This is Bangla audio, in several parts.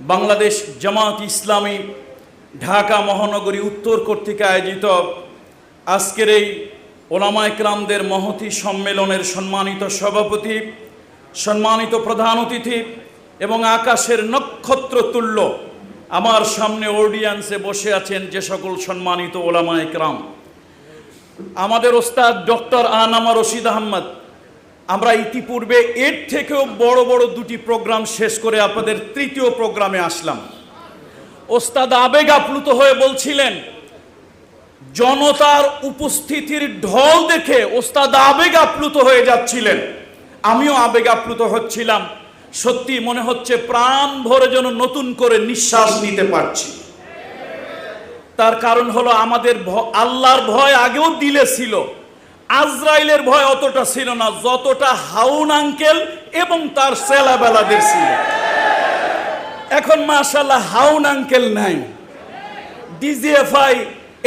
বাংলাদেশ জামাত ইসলামী ঢাকা মহানগরী উত্তর কর্তৃক আয়োজিত আজকের এই ওলামা ইকরামদের মহতি সম্মেলনের সম্মানিত সভাপতি, সম্মানিত প্রধান অতিথি এবং আকাশের নক্ষত্র তুল্য আমার সামনে অডিয়েন্সে বসে আছেন যে সকল সম্মানিত ওলামা ইকরাম আমাদের ওস্তাদ ডক্টর আনামা রশিদ আহমদ আমরা ইতিপূর্বে এর থেকেও বড় বড় দুটি প্রোগ্রাম শেষ করে আপনাদের তৃতীয় প্রোগ্রামে আসলাম। ওস্তাদ আবেগ আপ্লুত হয়ে বলছিলেন, জনতার উপস্থিতির ঢল দেখে ওস্তাদ আবেগ আপ্লুত হয়ে যাচ্ছিলেন। আমিও আবেগ আপ্লুত হচ্ছিলাম। সত্যি মনে হচ্ছে প্রাণ ভরে যেন নতুন করে নিঃশ্বাস নিতে পারছি। তার কারণ হলো আমাদের আল্লাহর ভয় আগেও দিলে ছিল। আজরাইলের ভয় অতটা ছিল না, যতটা হাউন আঙ্কেল এবং তার সেলাবেলাদের ছিল। এখন মাশাল্লাহ হাউন আঙ্কেল নাই। ডিজিএফআই,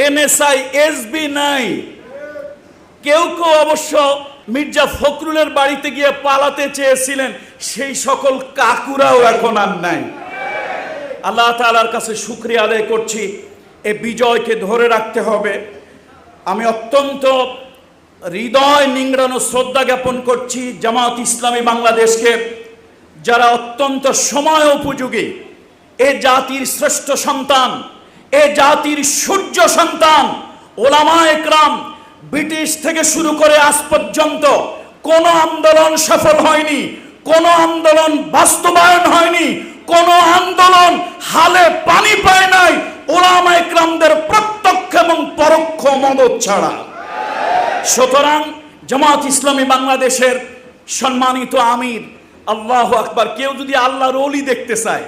এনএসআই এসবি নাই কেউ কেউ অবশ্য মির্জা ফখরুলের বাড়িতে গিয়ে পালাতে চেয়েছিলেন, সেই সকল কাকুরাও এখন আর নাই। আল্লাহ তাআলার কাছে শুক্রিয়া আদায় করছি, এ বিজয়কে ধরে রাখতে হবে। আমি অত্যন্ত হৃদয় নিংড়ানো শ্রদ্ধা জ্ঞাপন করছি জামাত ইসলামী বাংলাদেশকে, যারা অত্যন্ত সময় উপযোগী, এ জাতির শ্রেষ্ঠ সন্তান, এ জাতির সূর্য সন্তান, ওলামা একরাম, ব্রিটিশ থেকে শুরু করে আজ পর্যন্ত কোন আন্দোলন সফল হয়নি, কোন আন্দোলন বাস্তবায়ন হয়নি, কোন আন্দোলন হালে পানি পায় নাই, ওলামা একরামদের প্রত্যক্ষ এবং পরোক্ষ মদত ছাড়া। সুতরাং জামাত ইসলামী বাংলাদেশের সম্মানিত আমির, আল্লাহ আকবার, কেউ যদি আল্লাহর অলি দেখতে চায়,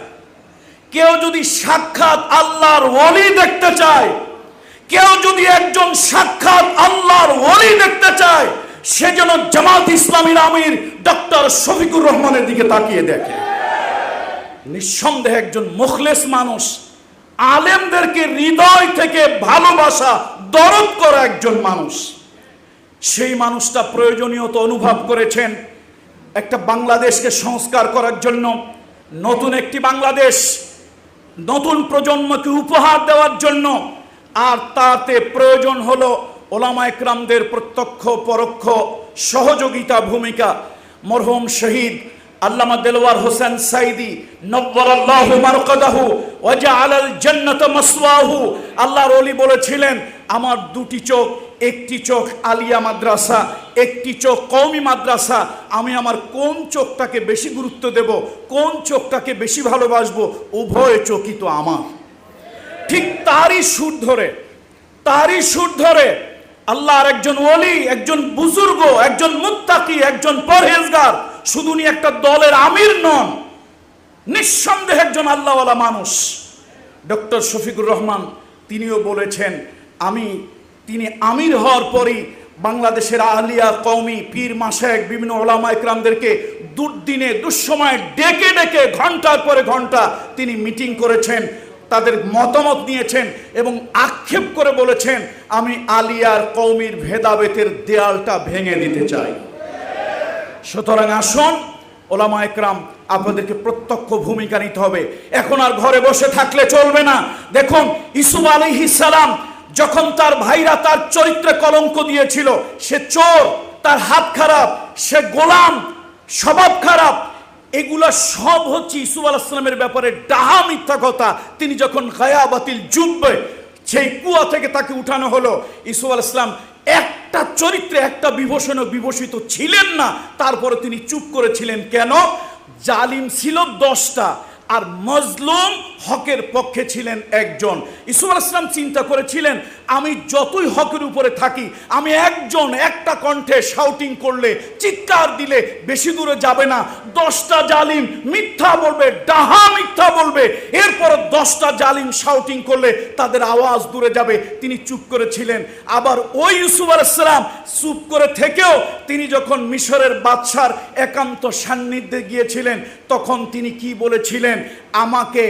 কেউ যদি সাক্ষাৎ আল্লাহর অলি দেখতে চায়, কেউ যদি একজন সাক্ষাৎ আল্লাহর ওলি দেখতে চায় সেজন্য জামাত ইসলামীর আমির ডক্টর শফিকুর রহমানের দিকে তাকিয়ে দেখে। নিঃসন্দেহে একজন মুখলেস মানুষ, আলেমদেরকে হৃদয় থেকে ভালোবাসা, দরদ করা একজন মানুষ। সেই মানুষটা প্রয়োজনীয়তা অনুভব করেছেন। একটা বাংলাদেশকে সংস্কার করার জন্য নতুন একটি বাংলাদেশ, নতুন প্রজন্মকে উপহার দেওয়ার জন্য আর তাতে প্রয়োজন হলো ওলামা একরামদের প্রত্যক্ষ, পরোক্ষ সহযোগিতা ভূমিকা। মরহুম শহীদ আল্লামা দেলওয়ার হোসেন সাইদি জান্নাত মাসওয়াহু। আল্লাহর ওলি বলেছিলেন আমার দুটি চোখ, একটি চোখ আলিয়া মাদ্রাসা, একটি চোখ কওমি মাদ্রাসা। আমি আমার কোন চোখটাকে বেশি গুরুত্ব দেব, কোন চোখটাকে বেশি ভালোবাসবো, উভয় চোখই তো আমার। ঠিক তারই সুর ধরে, তারই সুর ধরে আল্লাহর একজন ওলি, একজন বুজুর্গ, একজন মুত্তাকি, একজন পরহেজগার, শুধু উনি একটা দলের আমির নন, নিঃসন্দেহে একজন আল্লাহওয়ালা মানুষ। ডক্টর শফিকুর রহমান, তিনিও বলেছেন আমি, তিনি আমির হওয়ার পরই বাংলাদেশের আলিয়া কওমি পীর মাসায়েক বিভিন্ন ওলামা ইকরামদেরকে দুর্দিনে, দুঃসময়ে ডেকে ডেকে, ঘণ্টার পরে ঘণ্টা তিনি মিটিং করেছেন, তাদের মতামত নিয়েছেন এবং আক্ষেপ করে বলেছেন, আমি আলিয়ার কৌমির ভেদাভেদের দেয়ালটা ভেঙে দিতে চাই। সুতরাং আসুন, ওলামা একরাম, আপনাদেরকে প্রত্যক্ষ ভূমিকা নিতে হবে। এখন আর ঘরে বসে থাকলে চলবে না। দেখুন, ইসুফ আলাইহিস সালাম যখন তার ভাইরা তার চরিত্রে কলঙ্ক দিয়েছিল, সে চোর, তার হাত খারাপ, সে গোলাম, স্বভাব খারাপ, এগুলা সব হচ্ছে ইসুফ আলাহিসামের ব্যাপারে ডাহা মিথ্যা কথা। তিনি যখন গায়াবাতিল জুববে সেই কুয়া থেকে তাকে উঠানো হলো, ইসুফ আল ইসলাম একটা চরিত্রে, একটা বিভূষণ বিভূষিত ছিলেন না। তারপরে তিনি চুপ করেছিলেন। কেন? জালিম ছিল দশটা। আর মজলুম হকের পক্ষে ছিলেন একজন। ইসুফ আল ইসলাম চিন্তা করেছিলেন আমি যতই হকের উপরে থাকি, আমি একজন একটা কণ্ঠে শাউটিং করলে, চিৎকার দিলে বেশি দূরে যাবে না। দশটা জালিম মিথ্যা বলবে, ডাহা মিথ্যা বলবে। এরপর দশটা জালিম শাউটিং করলে তাদের আওয়াজ দূরে যাবে। তিনি চুপ করেছিলেন আবার ওই ইউসুফ আলাইসালাম চুপ করে থেকেও তিনি যখন মিশরের বাদশার একান্ত সান্নিধ্যে গিয়েছিলেন, তখন তিনি কি বলেছিলেন? আমাকে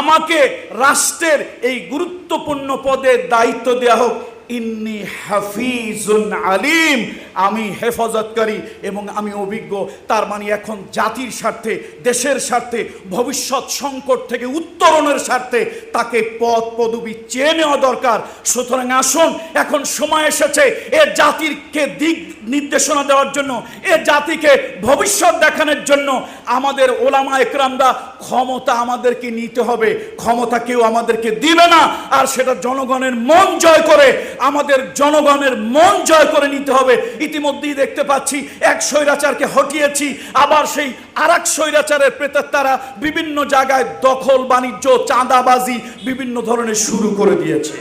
আমাকে রাষ্ট্রের এই গুরুত্বপূর্ণ পদে দায়িত্ব يهو إني حفيظ عليم. আমি হেফাজতকারী এবং আমি অভিজ্ঞ। তার মানে এখন জাতির স্বার্থে, দেশের স্বার্থে, ভবিষ্যৎ সংকট থেকে উত্তরণের স্বার্থে তাকে পদ পদবি চেয়ে নেওয়া দরকার। সুতরাং আসুন, এখন সময় এসেছে এ জাতিরকে দিক নির্দেশনা দেওয়ার জন্য, এ জাতিকে ভবিষ্যৎ দেখানোর জন্য আমাদের ওলামা একরামরা ক্ষমতা আমাদেরকে নিতে হবে। ক্ষমতা কেউ আমাদেরকে দিবে না, আর সেটা জনগণের মন জয় করে, আমাদের জনগণের মন জয় করে নিতে হবে। ইতিমধ্যেই দেখতে পাচ্ছি এক স্বৈরাচারকে হটিয়েছি। আবার সেই আর এক স্বৈরাচারের তারা বিভিন্ন জায়গায় দখল, বাণিজ্য, চাঁদাবাজি, বিভিন্ন ধরনের শুরু করে দিয়েছে।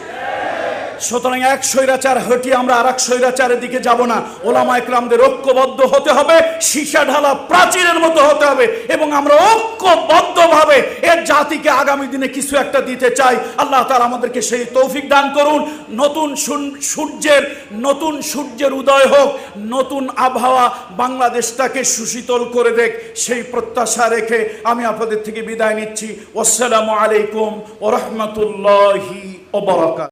সুতরাং এক স্বৈরাচার হটিয়ে আমরা আর এক স্বৈরাচারের দিকে যাব না। ওলামা একরামদের ঐক্যবদ্ধ হতে হবে, সীসা ঢালা প্রাচীরের মতো হতে হবে এবং আমরা ঐক্যবদ্ধভাবে এর জাতিকে আগামী দিনে কিছু একটা দিতে চাই। আল্লাহ তাআলা আমাদেরকে সেই তৌফিক দান করুন। নতুন সূর্যের নতুন সূর্যের উদয় হোক, নতুন আবহাওয়া বাংলাদেশটাকে সুশীতল করে দেখ, সেই প্রত্যাশা রেখে আমি আপনাদের থেকে বিদায় নিচ্ছি। আসসালামু আলাইকুম ওরহমতুল্লাহি ওবরাকাত